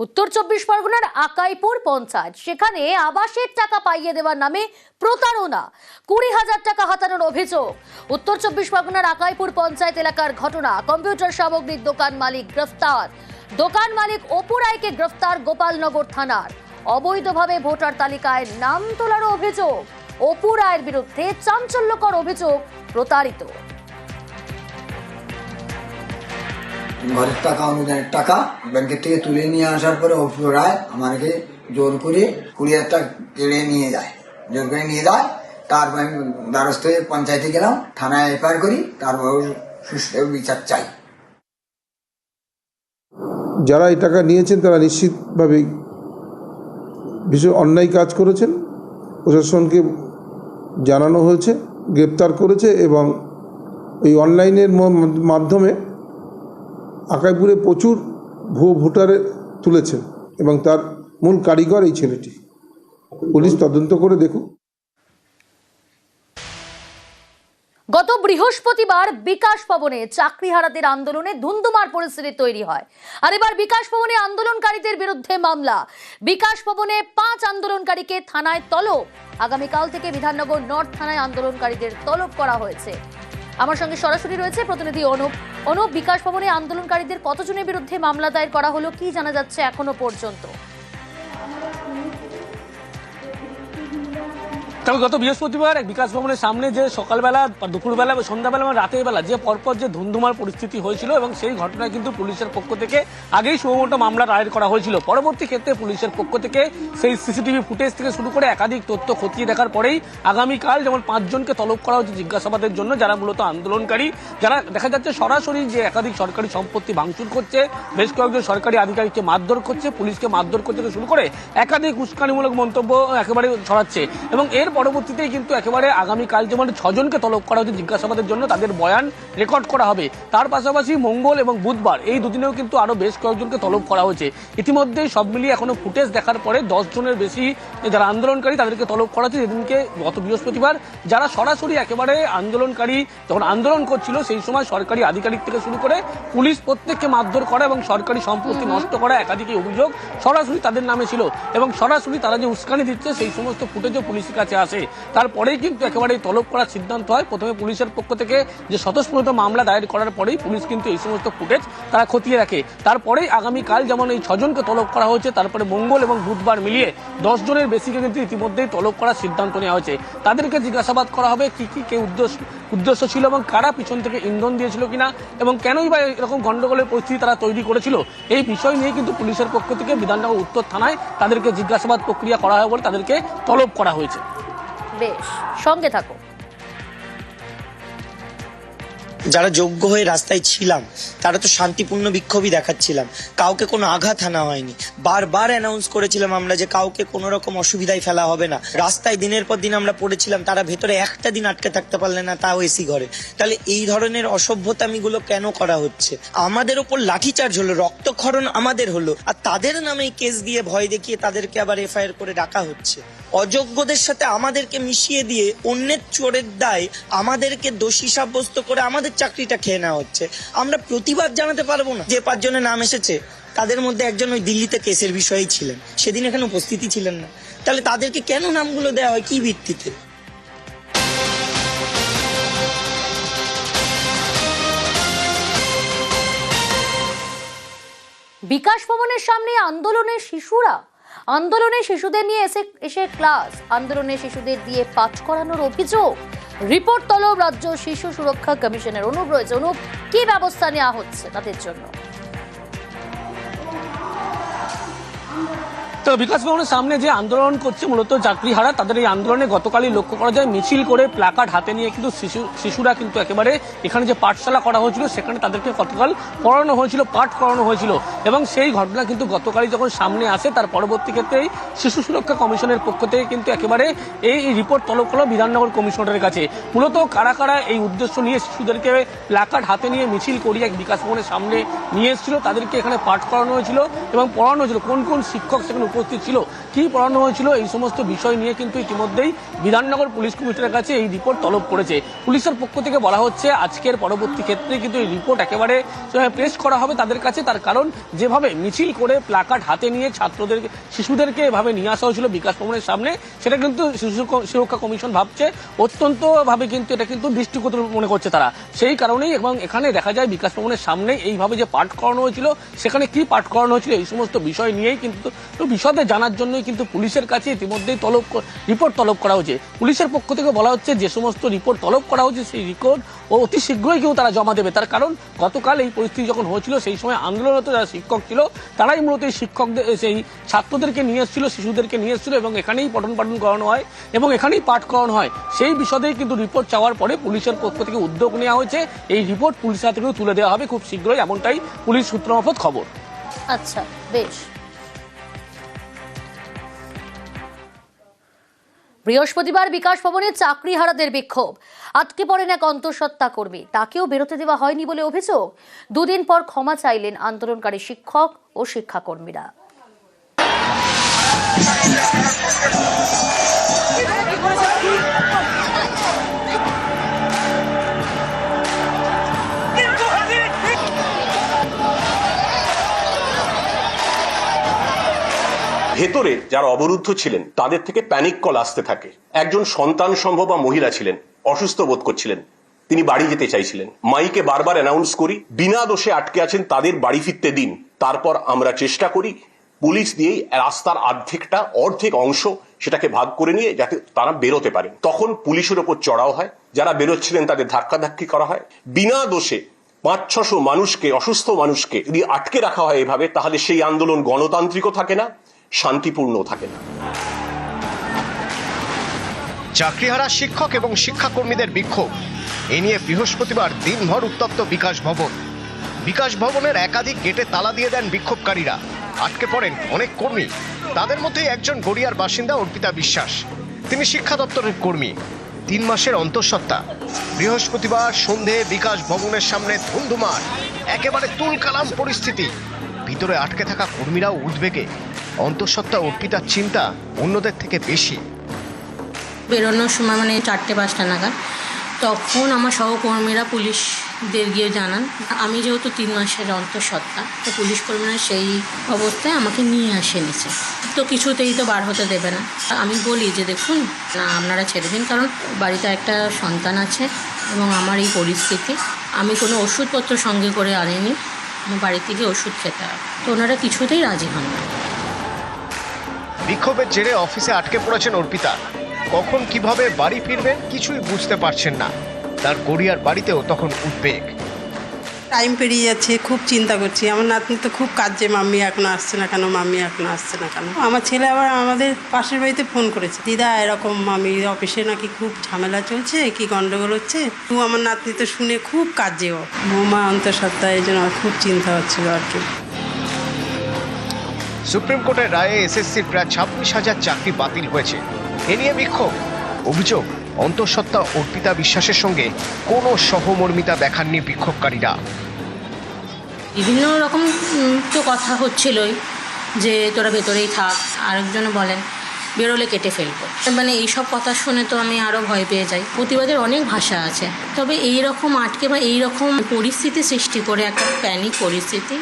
উত্তর চব্বিশ পরগনার আকাইপুর পঞ্চায়েত। সেখানে আবাসের টাকা পাইয়ে দেওয়ার নামে প্রতারণা। কুড়ি হাজার টাকা হাতানোর অভিযোগ। উত্তর চব্বিশ পরগনার আকাইপুর পঞ্চায়েত এলাকার ঘটনা। কম্পিউটার সামগ্রীর দোকান মালিক গ্রেফতার। দোকান মালিক অপু রায়কে গ্রেফতার গোপালনগর থানার। অবৈধভাবে ভোটার তালিকায় নাম তোলার অভিযোগ। অপু রায়ের বিরুদ্ধে চাঞ্চল্যকর অভিযোগ প্রতারিত। ঘরের টাকা, অনুদানের টাকা ব্যাংকের থেকে তুলে নিয়ে আসার পরে অফিস রায় আমাকে জোর করে কুড়ি হাজার টাকা কেড়ে নিয়ে যায়। জোর করে নিয়ে যায় তারপর আমি দ্বারস্থ হয়ে পঞ্চায়েতে গেলাম, থানায় এফআইআর করি, তারপর সুস্থ বিচার চাই। যারা এই টাকা নিয়েছেন, তারা নিশ্চিতভাবে ভীষণ অন্যায় কাজ করেছেন। প্রশাসনকে জানানো হয়েছে, গ্রেপ্তার করেছে এবং এই অনলাইনের মাধ্যমে আকাইপুরে প্রচুর ভুয়ো ভোটারে তুলেছেন এবং তার মূল কারিগর এই ছেলেটি। পুলিশ তদন্ত করে দেখুক। গত বৃহস্পতিবার বিকাশ ভবনে চাকরিহারাদের আন্দোলনে ধুন্ধুমার পরিস্থিতি তৈরি হয়। আর এবার বিকাশ ভবনে আন্দোলনকারীদের বিরুদ্ধে মামলা। বিকাশ ভবনে পাঁচ আন্দোলনকারীকে থানায় তলব। আগামীকাল থেকে বিধাননগর নর্থ থানায় আন্দোলনকারীদের তলব করা হয়েছে। আমার সঙ্গে সরাসরি রয়েছে প্রতিনিধি অনুপ। অনুপ, বিকাশ ভবনে আন্দোলনকারীদের কতজনের বিরুদ্ধে মামলা দায়ের করা হলো, কি জানা যাচ্ছে এখনও পর্যন্ত? তবে গত বৃহস্পতিবার বিকাশ ভবনের সামনে যে সকালবেলা দুপুরবেলা বা সন্ধ্যাবেলা এবং রাতের বেলা যে পরপর যে ধুন্ধুমার পরিস্থিতি হয়েছিল এবং সেই ঘটনায় কিন্তু পুলিশের পক্ষ থেকে আগেই সুমোটো মামলা দায়ের করা হয়েছিল। পরবর্তী ক্ষেত্রে পুলিশের পক্ষ থেকে সেই সিসিটিভি ফুটেজ থেকে শুরু করে একাধিক তথ্য খতিয়ে দেখার পরেই আগামীকাল যেমন পাঁচজনকে তলব করা হচ্ছে জিজ্ঞাসাবাদের জন্য, যারা মূলত আন্দোলনকারী, যারা দেখা যাচ্ছে সরাসরি যে একাধিক সরকারি সম্পত্তি ভাঙচুর করছে, বেশ কয়েকজন সরকারি আধিকারিককে মারধর করছে, পুলিশকে মারধর থেকে শুরু করে একাধিক উস্কানিমূলক মন্তব্য একেবারে ছড়াচ্ছে। এবং এর পরবর্তীতেই কিন্তু একেবারে আগামীকাল যেমন ছজনকে তলব করা হচ্ছে জিজ্ঞাসাবাদের জন্য তাদের বয়ান রেকর্ড করা হবে। তার পাশাপাশি মঙ্গল এবং বুধবার এই দুদিনেও কিন্তু আরও বেশ কয়েকজনকে তলব করা হয়েছে। ইতিমধ্যে সব মিলিয়ে এখনও ফুটেজ দেখার পরে দশ জনের বেশি যারা আন্দোলনকারী তাদেরকে তলব করা হচ্ছে। যেদিনকে গত বৃহস্পতিবার যারা সরাসরি একেবারে আন্দোলনকারী যখন আন্দোলন করছিল সেই সময় সরকারি আধিকারিক থেকে শুরু করে পুলিশ প্রত্যেককে মারধর করা এবং সরকারি সম্পত্তি নষ্ট করা একাধিক অভিযোগ সরাসরি তাদের নামে ছিল। এবং সরাসরি তারা যে উস্কানি দিচ্ছে সেই সমস্ত ফুটেজও পুলিশের কাছে আসে। তারপরেই কিন্তু একেবারে তলব করার সিদ্ধান্ত হয়। প্রথমে পুলিশের পক্ষ থেকে যে স্বতঃস্ফূর্ত মামলা দায়ের করার পরেই পুলিশ কিন্তু এই সমস্ত ফুটেজ তারা খতিয়ে রাখে তারপরেই আগামীকাল যেমন এই ছজনকে তলব করা হয়েছে, তারপরে মঙ্গল এবং বুধবার মিলিয়ে দশ জনের বেশিকে কিন্তু ইতিমধ্যেই তলব করার সিদ্ধান্ত নেওয়া হয়েছে। তাদেরকে জিজ্ঞাসাবাদ করা হবে কি কি, কে উদ্দেশ্য উদ্দেশ্য ছিল এবং কারা পিছন থেকে ইন্ধন দিয়েছিল কিনা এবং কেনই বা এরকম গণ্ডগোলের পরিস্থিতি তারা তৈরি করেছিল, এই বিষয় নিয়ে কিন্তু পুলিশের পক্ষ থেকে বিধাননগর উত্তর থানায় তাদেরকে জিজ্ঞাসাবাদ প্রক্রিয়া করা হয় বলে তাদেরকে তলব করা হয়েছে। বেশ, সঙ্গে থাকো। যারা যোগ্য হয়ে রাস্তায় ছিলাম, তারা তো শান্তিপূর্ণ বিক্ষোভই দেখাচ্ছিলাম। কাউকে কোনো আঘাত আনা হয়নি। বারবার অ্যানাউন্স করেছিলাম আমরা যে কাউকে কোনো রকম অসুবিধায় ফেলা হবে না। রাস্তায় দিনের পর দিন আমরা পড়েছিলাম, তারা ভেতরে একটা দিন আটকে থাকতে পারলে না, তাও এসি ঘরে। তাহলে এই ধরনের অসভ্যতামিগুলো কেন করা হচ্ছে? আমাদের ওপর লাঠিচার্জ হলো, রক্তক্ষরণ আমাদের হলো, আর তাদের নামে কেস দিয়ে ভয় দেখিয়ে তাদেরকে আবার এফআইআর করে ডাকা হচ্ছে। অযোগ্যদের সাথে আমাদেরকে মিশিয়ে দিয়ে অন্যের চোরের দায় আমাদেরকে দোষী সাব্যস্ত করে আমাদের চাকরিটা খেয়ে নেওয়া হচ্ছে। আমরা প্রতিবাদ জানাতে পারব না। যে পাঁচজনের নাম এসেছে, তাদের মধ্যে একজন ওই দিল্লিতে কেসের বিষয়েই ছিলেন। সেদিন এখানে উপস্থিতি ছিলেন না। তাহলে তাদেরকে কেন নামগুলো দেওয়া হয়? কি ভিত্তিতে? বিকাশ ভবনের সামনে আন্দোলনের শিশুরা আন্দোলনে শিশুদের নিয়ে এসে এসে ক্লাস আন্দোলনে শিশুদের দিয়ে পাঠ করানোর অভিযোগ। রিপোর্ট তলব রাজ্য শিশু সুরক্ষা কমিশনের অনুপ রয়েছে। অনুপ, কি ব্যবস্থা নেওয়া হচ্ছে তাদের জন্য? তো বিকাশ ভবনের সামনে যে আন্দোলন করছে মূলত চাকরিহারা তাদের এই আন্দোলনে গতকালই লক্ষ্য করা যায় মিছিল করে প্লাকার্ড হাতে নিয়ে কিন্তু শিশু, শিশুরা কিন্তু একেবারে এখানে যে পাঠশালা করা হয়েছিল, সেখানে তাদেরকে গতকাল পড়ানো হয়েছিল, পাঠ করানো হয়েছিল। এবং সেই ঘটনা কিন্তু গতকালই যখন সামনে আসে, তার পরবর্তী ক্ষেত্রেই শিশু সুরক্ষা কমিশনের পক্ষ থেকে কিন্তু একেবারে এই রিপোর্ট তলব করল বিধাননগর কমিশনারের কাছে। মূলত কারা কারা এই উদ্দেশ্য নিয়ে শিশুদেরকে প্লাকার্ড হাতে নিয়ে মিছিল করিয়ে বিকাশ ভবনের সামনে নিয়ে এসেছিল, তাদেরকে এখানে পাঠ করানো হয়েছিল এবং পড়ানো হয়েছিল। কোন কোন শিক্ষক সেখানে উপস্থিত ছিল? কি পড়ানো হয়েছিল? এই সমস্ত বিষয় নিয়ে কিন্তু ইতিমধ্যেই বিধাননগর পুলিশ কমিশনের কাছে এই রিপোর্ট তলব করেছে। পুলিশের পক্ষ থেকে বলা হচ্ছে, আজকের পরবর্তী ক্ষেত্রে কিন্তু এই রিপোর্ট একেবারে পেশ করা হবে তাদের কাছে, তার কারণ যেভাবে মিছিল করে প্লাকার্ড হাতে নিয়ে ছাত্রদের, শিশুদেরকে এভাবে নিয়ে আসা হয়েছিল বিকাশ ভবনের সামনে, সেটা কিন্তু শিশু সুরক্ষা কমিশন ভাবছে। অত্যন্ত ভাবে কিন্তু এটা কিন্তু দৃষ্টিগত মনে করছে তারা। সেই কারণেই এবং এখানে দেখা যায় বিকাশ ভবনের সামনে এইভাবে যে পাঠ করানো হয়েছিল, সেখানে কি পাঠ করানো হয়েছিল, এই সমস্ত বিষয় নিয়েই কিন্তু বিশদে জানার জন্যই কিন্তু পুলিশের কাছে ইতিমধ্যেই তলব রিপোর্ট তলব করা হয়েছে। পুলিশের পক্ষ থেকে বলা হচ্ছে, যে সমস্ত রিপোর্ট তলব করা হয়েছে সেই রিপোর্ট ও অতি শীঘ্রই কেউ তারা জমা দেবে। তার কারণ, গতকাল এই পরিস্থিতি যখন হয়েছিল, সেই সময় আন্দোলনরত যারা শিক্ষক ছিল, তারাই মূলত এই শিক্ষকদের সেই ছাত্রদেরকে নিয়ে এসেছিল, শিশুদেরকে নিয়ে এসেছিল এবং এখানেই পঠন পাঠন করানো হয় এবং এখানেই পাঠ করানো হয়। সেই বিষয়েই কিন্তু রিপোর্ট চাওয়ার পরে পুলিশের পক্ষ থেকে উদ্যোগ নেওয়া হয়েছে। এই রিপোর্ট পুলিশের হাতে তুলে দেওয়া হবে খুব শীঘ্রই, এমনটাই পুলিশ সূত্র মারফত খবর। আচ্ছা বেশ। বৃহস্পতিবার বিকাশ ভবনে চাকরিহারাদের বিক্ষোভ। আটকে পড়েন এক অন্তঃসত্ত্বা কর্মী। তাকেও বেরোতে দেওয়া হয়নি বলে অভিযোগ। দুদিন পর ক্ষমা চাইলেন আন্দোলনকারী শিক্ষক ও শিক্ষাকর্মীরা। ভেতরে যারা অবরুদ্ধ ছিলেন, তাদের থেকে প্যানিক কল আসতে থাকে। একজন সন্তান সম্ভব বা মহিলা ছিলেন, অসুস্থ বোধ করছিলেন, তিনি বাড়ি যেতে চাইছিলেন। মাইকে বারবার অ্যানাউন্স করি, বিনা দোষে আটকে আছেন তাদের বাড়ি ফিরতে দিন। তারপর আমরা চেষ্টা করি, পুলিশ দিয়েই রাস্তার অর্ধেকটা, অর্ধেক অংশ সেটাকে ভাগ করে নিয়ে যাতে তারা বেরোতে পারে। তখন পুলিশের ওপর চড়াও হয়, যারা বেরোচ্ছিলেন তাদের ধাক্কাধাক্কি করা হয়। বিনা দোষে পাঁচ ছশো মানুষকে, অসুস্থ মানুষকে যদি আটকে রাখা হয় এভাবে, তাহলে সেই আন্দোলন গণতান্ত্রিকও থাকে না শান্তিপূর্ণও থাকে না। চাকরিহারা শিক্ষক এবং শিক্ষাকর্মীদের বিক্ষোভ। এ নিয়ে বৃহস্পতিবার দিনভর উত্তপ্ত বিকাশ ভবন। বিকাশ ভবনের একাধিক গেটে তালা দিয়ে দেন বিক্ষোভকারীরা। আটকে পড়েন অনেক কর্মী। তাদের মধ্যে একজন গড়িয়ার বাসিন্দা অর্পিতা বিশ্বাস। তিনি শিক্ষা দপ্তরের কর্মী। তিন মাসের অন্তঃসত্ত্বা। বৃহস্পতিবার সন্ধে বিকাশ ভবনের সামনে ধুমধুমার একেবারে তুলকালাম পরিস্থিতি। ভিতরে আটকে থাকা কর্মীরাও উদ্বেগে। অন্তঃসত্ত্বা অর্পিতার চিন্তা অন্যদের থেকে বেশি। বেরোনোর সময় মানে চারটে পাঁচটা নাগাদ, তখন আমার সহকর্মীরা পুলিশদের গিয়ে জানান, আমি যেহেতু তিন মাসের অন্তঃসত্ত্বা, তো পুলিশ কর্মীরা সেই অবস্থায় আমাকে নিয়ে আসে নিচে। তো কিছুতেই তো বার হতে দেবে না। আমি বলি যে দেখুন, না, আপনারা ছেড়ে দিন, কারণ বাড়িতে একটা সন্তান আছে এবং আমার এই পরিস্থিতি। আমি কোনো ওষুধপত্র সঙ্গে করে আনিনি আমার বাড়ি থেকে ওষুধ খেতে হয় তো ওনারা কিছুতেই রাজি হন না। বিক্ষোভের জেরে অফিসে আটকে পড়েছেন অর্পিতা। কখন কীভাবে বাড়ি ফিরবেন কিছুই বুঝতে পারছেন না। তার গড়িয়ার বাড়িতেও তখন উদ্বেগ। টাইম পেরিয়ে যাচ্ছে, খুব চিন্তা করছি। আমার নাতনি তো খুব কাজে মাম্মি এখনও আসছে না কেন? মাম্মি এখনও আসছে না কেন? আমার ছেলে আবার আমাদের পাশের বাড়িতে ফোন করেছে, দিদা, এরকম মামি অফিসে নাকি খুব ঝামেলা চলছে, কি গন্ডগোল হচ্ছে? তো আমার নাতনি তো শুনে খুব কাজে ও। বৌমা, অন্তঃসত্ত্বা, এই জন্য খুব চিন্তা হচ্ছিল আর কি। সুপ্রিম কোর্টের রায়ে এসএসসির প্রায় ছাব্বিশ হাজার চাকরি বাতিল হয়েছে। এ নিয়ে বিক্ষোভ। অভিযোগ, অন্তঃসত্ত্বা অর্পিতা বিশ্বাসের সঙ্গে কোনো সহমর্মিতা দেখাননি বিক্ষোভকারীরা। বিভিন্ন রকম তো কথা হচ্ছিলই যে তোরা ভেতরেই থাক, আরেকজন বলেন বেরোলে কেটে ফেলব। মানে এইসব কথা শুনে তো আমি আরও ভয় পেয়ে যাই। প্রতিবাদের অনেক ভাষা আছে। তবে এই রকম আটকে বা এই রকম পরিস্থিতি সৃষ্টি করে একটা প্যানিক পরিস্থিতি,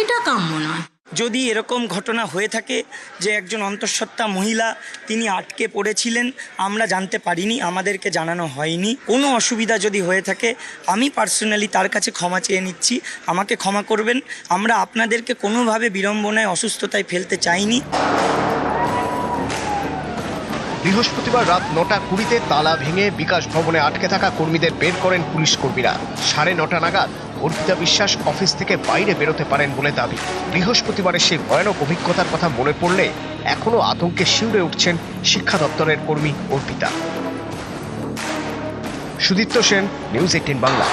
এটা কাম্য নয়। যদি এরকম ঘটনা হয়ে থাকে যে একজন অন্তঃসত্ত্বা মহিলা তিনি আটকে পড়েছিলেন, আমরা জানতে পারিনি, আমাদেরকে জানানো হয়নি। কোনো অসুবিধা যদি হয়ে থাকে, আমি পার্সোনালি তার কাছে ক্ষমা চেয়ে নিচ্ছি, আমাকে ক্ষমা করবেন। আমরা আপনাদেরকে কোনোভাবে বিড়ম্বনায়, অসুস্থতায় ফেলতে চাইনি। বৃহস্পতিবার রাত নটা কুড়িতে তালা ভেঙে বিকাশ ভবনে আটকে থাকা কর্মীদের বের করেন পুলিশ কর্মীরা। সাড়ে নটা নাগাদ অর্পিতা বিশ্বাস অফিস থেকে বাইরে বেরোতে পারেন বলে দাবি। বৃহস্পতিবারের সেই ভয়ানক অভিজ্ঞতার কথা মনে পড়লে এখনও আতঙ্কে শিউরে উঠছেন শিক্ষা দপ্তরের কর্মী Arpita. Sudipta Sen, news eighteen Bangla.